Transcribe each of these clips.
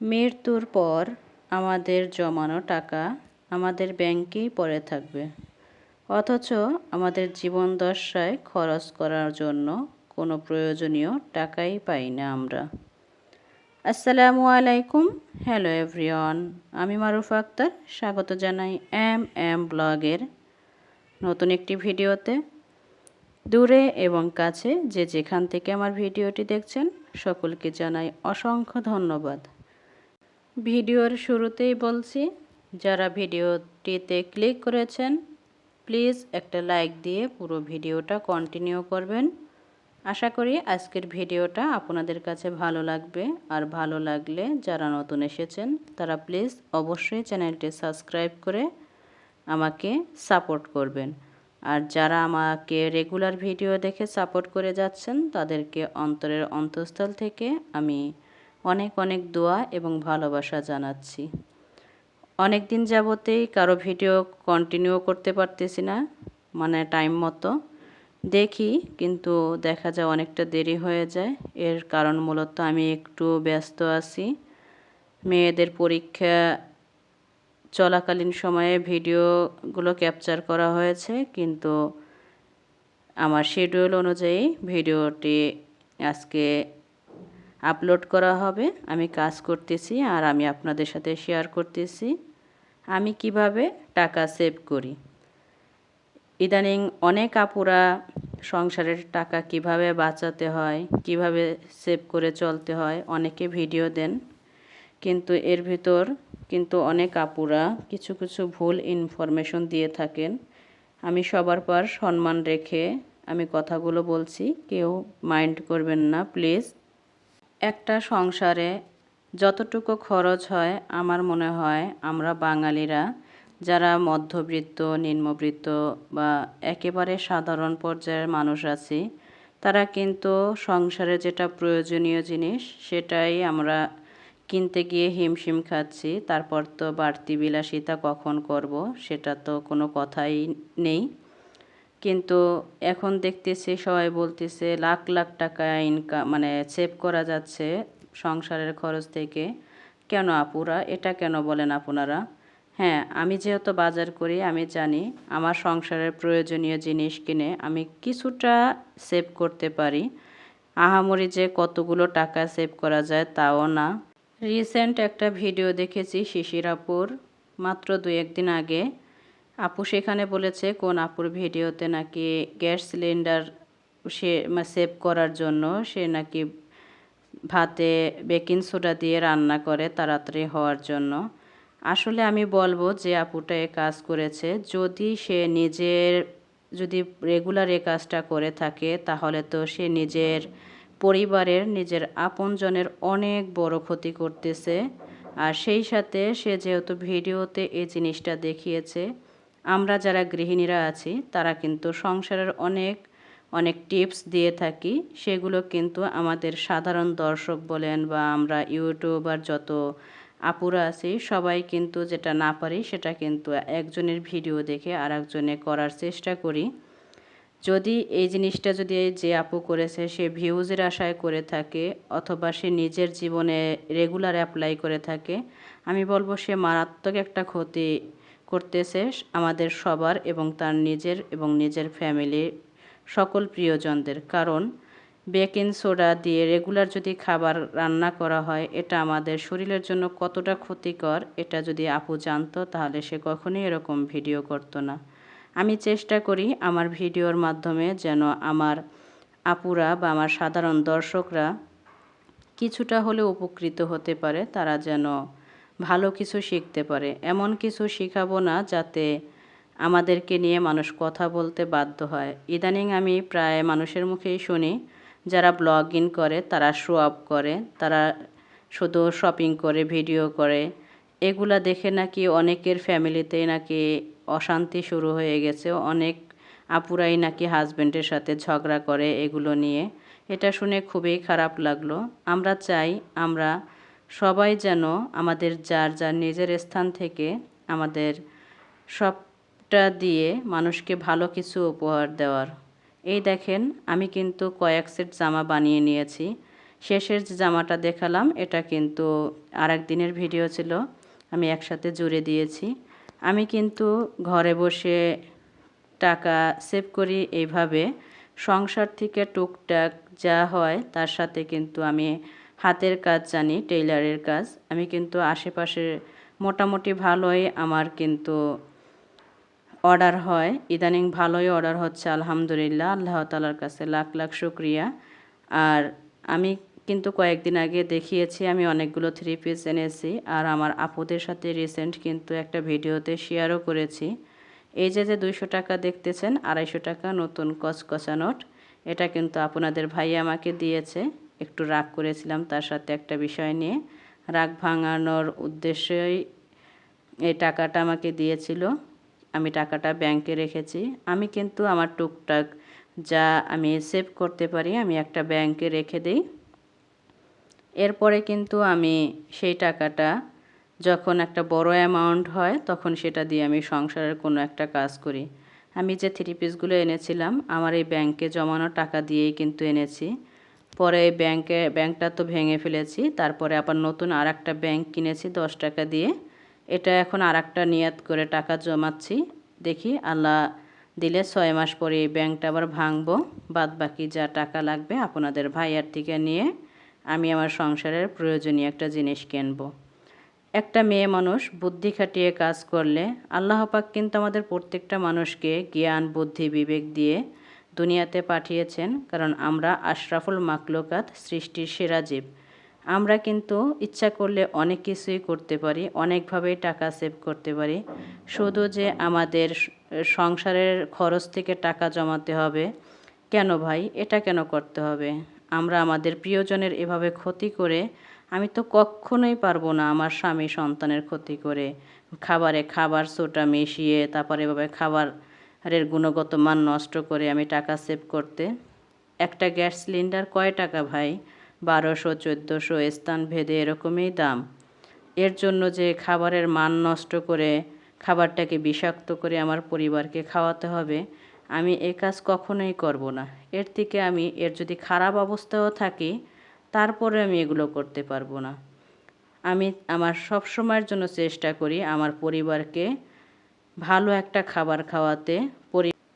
মৃত্যুর পর আমাদের জমানো টাকা আমাদের ব্যাংকেই পড়ে থাকবে। অথচ আমাদের জীবন দশায় খরচ করার জন্য কোনো প্রয়োজনীয় টাকাই পাই না আমরা। আসসালামু আলাইকুম, হ্যালো এভরিওয়ান। আমি মারুফ আক্তার, স্বাগত জানাই এম এম ব্লগের নতুন একটি ভিডিওতে। দূরে এবং কাছে যে যেখান থেকে আমার ভিডিওটি দেখছেন, সকলকে জানাই অসংখ্য ধন্যবাদ। ভিডিওর শুরুতেই বলছি, যারা ভিডিওটিতে ক্লিক করেছেন, প্লিজ একটা লাইক দিয়ে পুরো ভিডিওটা কন্টিনিউ করবেন। আশা করি আজকের ভিডিওটা আপনাদের কাছে ভালো লাগবে। আর ভালো লাগলে যারা নতুন এসেছেন, তারা প্লিজ অবশ্যই চ্যানেলটি সাবস্ক্রাইব করে আমাকে সাপোর্ট করবেন। আর যারা আমাকে রেগুলার ভিডিও দেখে সাপোর্ট করে যাচ্ছেন, তাদেরকে অন্তরের অন্তঃস্থল থেকে আমি অনেক অনেক দোয়া এবং ভালোবাসা জানাচ্ছি। অনেক দিন যাবতেই কারও ভিডিও কন্টিনিউ করতে পারতেছি না মানে টাইম মতো। দেখি, কিন্তু দেখা যায় অনেকটা দেরি হয়ে যায়। এর কারণ মূলত আমি একটু ব্যস্ত আছি। মেয়েদের পরীক্ষা চলাকালীন সময়ে ভিডিওগুলো ক্যাপচার করা হয়েছে, কিন্তু আমার শিডিউল অনুযায়ী ভিডিওটি আজকে আপলোড করা হবে। আমি কাজ করতেছি আর আমি আপনাদের সাথে শেয়ার করতেছি। আমি কীভাবে টাকা সেভ করি? ইদানিং অনেক আপুরা সংসারের টাকা কীভাবে বাঁচাতে হয়, কীভাবে সেভ করে চলতে হয়, অনেকে ভিডিও দেন। কিন্তু এর ভিতর কিন্তু অনেক আপুরা কিছু কিছু ভুল ইনফরমেশন দিয়ে থাকেন। আমি সবার পর সম্মান রেখে আমি কথাগুলো বলছি, কেউ মাইন্ড করবেন না প্লিজ একটা সংসারে যতটুকু খরচ হয়, আমার মনে হয় আমরা বাঙালিরা, যারা মধ্যবিত্ত, নিম্নবৃত্ত বা একেবারে সাধারণ পর্যায়ের মানুষ আছি, তারা কিন্তু সংসারে যেটা প্রয়োজনীয় জিনিস, সেটাই আমরা কিনতে গিয়ে হিমশিম খাচ্ছি, তারপর তো বাড়তি বিলাসিতা কখন করব, সেটা তো কোনো কথাই নেই। কিন্তু এখন দেখতেছি সবাই বলতেছে লাখ লাখ টাকা ইনকাম মানে সেভ করা যাচ্ছে সংসারের খরচ থেকে। কেন আপুরা? এটা কেন বলেন আপনারা? হ্যাঁ আমি যেহেতু বাজার করি, আমি জানি আমার সংসারের প্রয়োজনীয় জিনিস কিনে আমি কিছুটা সেভ করতে পারি। আহামরি যে কতগুলো টাকা সেভ করা যায় তাও না। রিসেন্ট একটা ভিডিও দেখেছি শিশিরাপুর মাত্র দু একদিন আগে। আপু সেখানে বলেছে, কোন আপুর ভিডিওতে নাকি গ্যাস সিলিন্ডার সে সেভ করার জন্য সে নাকি ভাতে বেকিং সোডা দিয়ে রান্না করে তাড়াতাড়ি হওয়ার জন্য। আসলে আমি বলব যে আপুটা এ কাজ করেছে। যদি সে নিজের, যদি রেগুলার এ কাজটা করে থাকে, তাহলে তো সে নিজের পরিবারের, নিজের আপনজনের অনেক বড় ক্ষতি করতেছে। আর সেই সাথে সে যেহেতু ভিডিওতে এই জিনিসটা দেখিয়েছে আমরা যারা গৃহিণীরা আছি, তারা কিন্তু সংসারের অনেক অনেক টিপস দিয়ে থাকি। সেগুলো কিন্তু আমাদের সাধারণ দর্শক বলেন বা আমরা ইউটিউবার যত আপুরা আছি, সবাই কিন্তু যেটা না পারি সেটা কিন্তু একজনের ভিডিও দেখে আর একজনে করার চেষ্টা করি। যদি এই জিনিসটা যদি যে আপু করেছে, সে ভিউজের আশায় করে থাকে অথবা সে নিজের জীবনে রেগুলার অ্যাপ্লাই করে থাকে, আমি বলব সে মারাত্মক একটা ক্ষতি করতেছে আমাদের সবার এবং তার নিজের এবং নিজের ফ্যামিলির সকল প্রিয়জনদের। কারণ বেকিং সোডা দিয়ে রেগুলার যদি খাবার রান্না করা হয়, এটা আমাদের শরীরের জন্য কতটা ক্ষতিকর, এটা যদি আপু জানতো, তাহলে সে কখনোই এরকম ভিডিও করতো না। আমি চেষ্টা করি আমার ভিডিওর মাধ্যমে যেন আমার আপুরা বা আমার সাধারণ দর্শকরা কিছুটা হলে উপকৃত হতে পারে, তারা যেন ভালো কিছু শিখতে পারে। এমন কিছু শিখাবো না যাতে আমাদেরকে নিয়ে মানুষ কথা বলতে বাধ্য হয়। ইদানিং আমি প্রায় মানুষের মুখেই শুনি, যারা ব্লগ ইন করে, তারা শো আপ করে, তারা শুধু শপিং করে, ভিডিও করে। এগুলা দেখে নাকি অনেকের ফ্যামিলিতেই নাকি অশান্তি শুরু হয়ে গেছে। অনেক আপুরাই নাকি হাজব্যান্ডের সাথে ঝগড়া করে এগুলো নিয়ে। এটা শুনে খুবই খারাপ লাগল। আমরা চাই আমরা সবাই যেন আমাদের যার যার নিজের স্থান থেকে আমাদের সবটা দিয়ে মানুষকে ভালো কিছু উপহার দেওয়ার। এই দেখেন, আমি কিন্তু কয়েক সেট জামা বানিয়ে নিয়েছি। শেষের যে জামাটা দেখালাম, এটা কিন্তু আর দিনের ভিডিও ছিল, আমি একসাথে জুড়ে দিয়েছি। আমি কিন্তু ঘরে বসে টাকা সেভ করি এইভাবে। সংসার থেকে টুকটাক যা হয়, তার সাথে কিন্তু আমি হাতের কাজ জানি, টেইলারের কাজ। আমি কিন্তু আশেপাশে মোটামুটি ভালোই আমার কিন্তু অর্ডার হয়। ইদানিং ভালোই অর্ডার হচ্ছে, আলহামদুলিল্লাহ। আল্লাহ তালার কাছে লাখ লাখ শুক্রিয়া। আর আমি কিন্তু কয়েকদিন আগে দেখিয়েছি, আমি অনেকগুলো থ্রি পিস এনেছি। আর আমার আপুদের সাথে রিসেন্ট কিন্তু একটা ভিডিওতে শেয়ারও করেছি। এই যে যে দুইশো টাকা দেখতেছেন, আড়াইশো টাকা নতুন কচকচা নোট এটা কিন্তু আপনাদের ভাই আমাকে দিয়েছে। একটু রাগ করেছিলাম তার সাথে একটা বিষয় নিয়ে। রাগ ভাঙানোর উদ্দেশ্যেই এই টাকাটা আমাকে দিয়েছিল। আমি টাকাটা ব্যাংকে রেখেছি। আমি কিন্তু আমার টুকটাক যা আমি সেভ করতে পারি, আমি একটা ব্যাংকে রেখে দিই। এরপরে কিন্তু আমি সেই টাকাটা যখন একটা বড় অ্যামাউন্ট হয়, তখন সেটা দিয়ে আমি সংসারের কোনো একটা কাজ করি। আমি যে থ্রি পিসগুলো এনেছিলাম, আমার এই ব্যাংকে জমানো টাকা দিয়েই কিন্তু এনেছি। পরে এই ব্যাংকে, ব্যাংকটা তো ভেঙে ফেলেছি। তারপরে আবার নতুন আর একটা ব্যাংক কিনেছি দশ টাকা দিয়ে। এটা এখন আর একটা নিয়াত করে টাকা জমাচ্ছি। দেখি আল্লাহ দিলে ছয় মাস পরে এই ব্যাংকটা আবার ভাঙবো। বাদ বাকি যা টাকা লাগবে আপনাদের ভাইয়ার থেকে নিয়ে আমি আমার সংসারের প্রয়োজনীয় একটা জিনিস কিনবো। একটা মেয়ে মানুষ বুদ্ধি খাটিয়ে কাজ করলে আল্লাহ পাক কিন্তু আমাদের প্রত্যেকটা মানুষকে জ্ঞান, বুদ্ধি, বিবেক দিয়ে দুনিয়াতে পাঠিয়েছেন, কারণ আমরা আশরাফুল মাকলুকাত সৃষ্টির সেরা জীব। আমরা কিন্তু ইচ্ছা করলে অনেক কিছুই করতে পারি, অনেকভাবেই টাকা সেভ করতে পারি। শুধু যে আমাদের সংসারের খরচ থেকে টাকা জমাতে হবে, কেন ভাই? এটা কেন করতে হবে? আমরা আমাদের প্রিয়জনের এভাবে ক্ষতি করে আমি তো কখনোই পারব না আমার স্বামী সন্তানের ক্ষতি করে। খাবারে খাবার সোটা মিশিয়ে, তারপরে এভাবে খাবারের গুণগত মান নষ্ট করে আমি টাকা সেভ করতে। একটা গ্যাস সিলিন্ডার কয় টাকা ভাই? বারোশো, চোদ্দোশো, স্থান ভেদে এরকমই দাম। এর জন্য যে খাবারের মান নষ্ট করে খাবারটাকে বিষাক্ত করে আমার পরিবারকে খাওয়াতে হবে, আমি এ কাজ কখনোই করব না। এর থেকে আমি, এর যদি খারাপ অবস্থাও থাকি, তারপরে আমি এগুলো করতে পারব না। আমি আমার সব সময়ের জন্য চেষ্টা করি আমার পরিবারকে ভালো একটা খাবার খাওয়াতে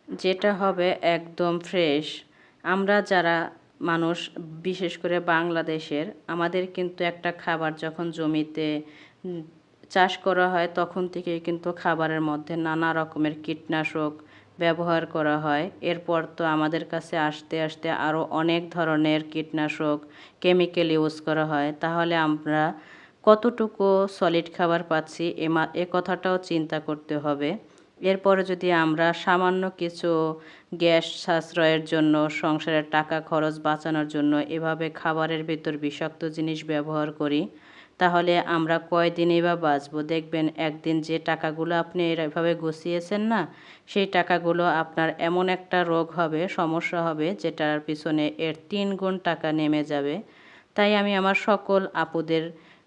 যেটা হবে একদম ফ্রেশ আমরা যারা মানুষ, বিশেষ করে বাংলাদেশের, আমাদের কিন্তু একটা খাবার যখন জমিতে চাষ করা হয়, তখন থেকে কিন্তু খাবারের মধ্যে নানা রকমের কীটনাশক ব্যবহার করা হয়। এরপর তো আমাদের কাছে আসতে আসতে আরও অনেক ধরনের কীটনাশক কেমিক্যাল ইউজ করা হয়। তাহলে আমরা কতটুকু সলিড খাবার পাচ্ছি এ কথাটাও চিন্তা করতে হবে। এরপরে যদি আমরা সামান্য কিছু গ্যাস সাশ্রয়ের জন্য, সংসারের টাকা খরচ বাঁচানোর জন্য এভাবে খাবারের ভেতর বিষাক্ত জিনিস ব্যবহার করি, তাহলে আমরা কয়দিনই বা বাঁচবো? দেখবেন একদিন যে টাকাগুলো আপনি এভাবে গুছিয়েছেন না, সেই টাকাগুলো আপনার এমন একটা রোগ হবে, সমস্যা হবে, যেটার পিছনে এর তিন গুণ টাকা নেমে যাবে। তাই আমি আমার সকল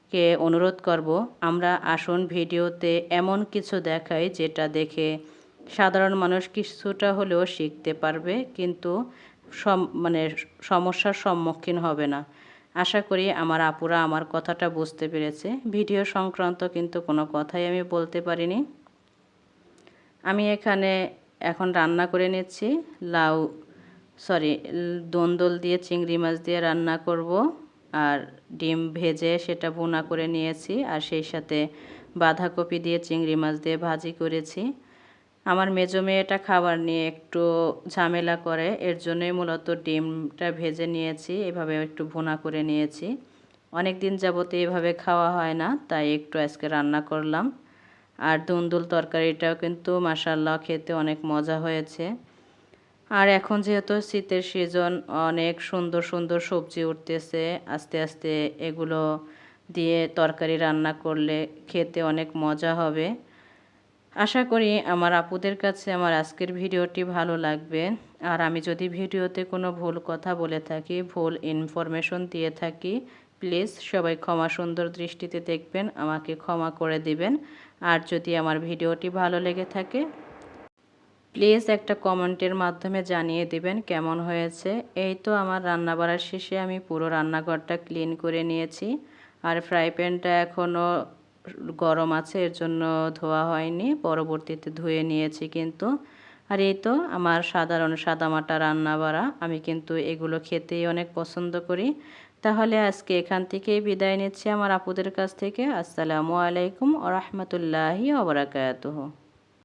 আপুদেরকে অনুরোধ করব, আমরা আসুন ভিডিওতে এমন কিছু দেখাই যেটা দেখে সাধারণ মানুষ কিছুটা হলেও শিখতে পারবে, কিন্তু সম মানে সমস্যার সম্মুখীন হবে না। আশা করি আমার আপুরা আমার কথাটা বুঝতে পেরেছে। ভিডিও সংক্রান্ত কিন্তু কোনো কথাই আমি বলতে পারিনি। আমি এখানে এখন রান্না করে নিচ্ছি। লাউ, সরি দন্দল দিয়ে চিংড়ি মাছ দিয়ে রান্না করব। আর ডিম ভেজে সেটা বোনা করে নিয়েছি আর সেই সাথে বাঁধাকপি দিয়ে চিংড়ি মাছ দিয়ে ভাজি করেছি। আমার মেজো মেয়েটা খাবার নিয়ে একটু ঝামেলা করে, এর জন্যই মূলত ডিমটা ভেজে নিয়েছি, এভাবে একটু ভুনা করে নিয়েছি। অনেক দিন যাবতে এভাবে খাওয়া হয় না, তাই একটু আজকে রান্না করলাম। আর দুন্দুল তরকারিটাও কিন্তু মাসাল্লাহ খেতে অনেক মজা হয়েছে। আর এখন যেহেতু শীতের সিজন অনেক সুন্দর সুন্দর সবজি উঠতেছে, আস্তে আস্তে এগুলো দিয়ে তরকারি রান্না করলে খেতে অনেক মজা হবে। আশা করি আমার আপুদের কাছে আমার আজকের ভিডিওটি ভালো লাগবে। আর আমি যদি ভিডিওতে কোনো ভুল কথা বলে থাকি, ভুল ইনফরমেশন দিয়ে থাকি প্লিজ সবাই ক্ষমা সুন্দর দৃষ্টিতে দেখবেন, আমাকে ক্ষমা করে দিবেন। আর যদি আমার ভিডিওটি ভালো লেগে থাকে প্লিজ একটা কমেন্টের মাধ্যমে জানিয়ে দিবেন কেমন হয়েছে। এই তো আমার রান্না বাড়ার শেষে আমি পুরো রান্নাঘরটা ক্লিন করে নিয়েছি। আর ফ্রাই প্যানটা এখনও গরম আছে, এর জন্য ধোয়া হয়নি, পরবর্তীতে ধুয়ে নিয়েছি কিন্তু। আর এই তো আমার সাধারণ সাদামাটা রান্না বাড়া আমি কিন্তু এগুলো খেতেই অনেক পছন্দ করি। তাহলে আজকে এখান থেকেই বিদায় নিচ্ছি আমার আপুদের কাছ থেকে। আসসালামু আলাইকুম ও রহমতুল্লাহি ওবরাকাতুহ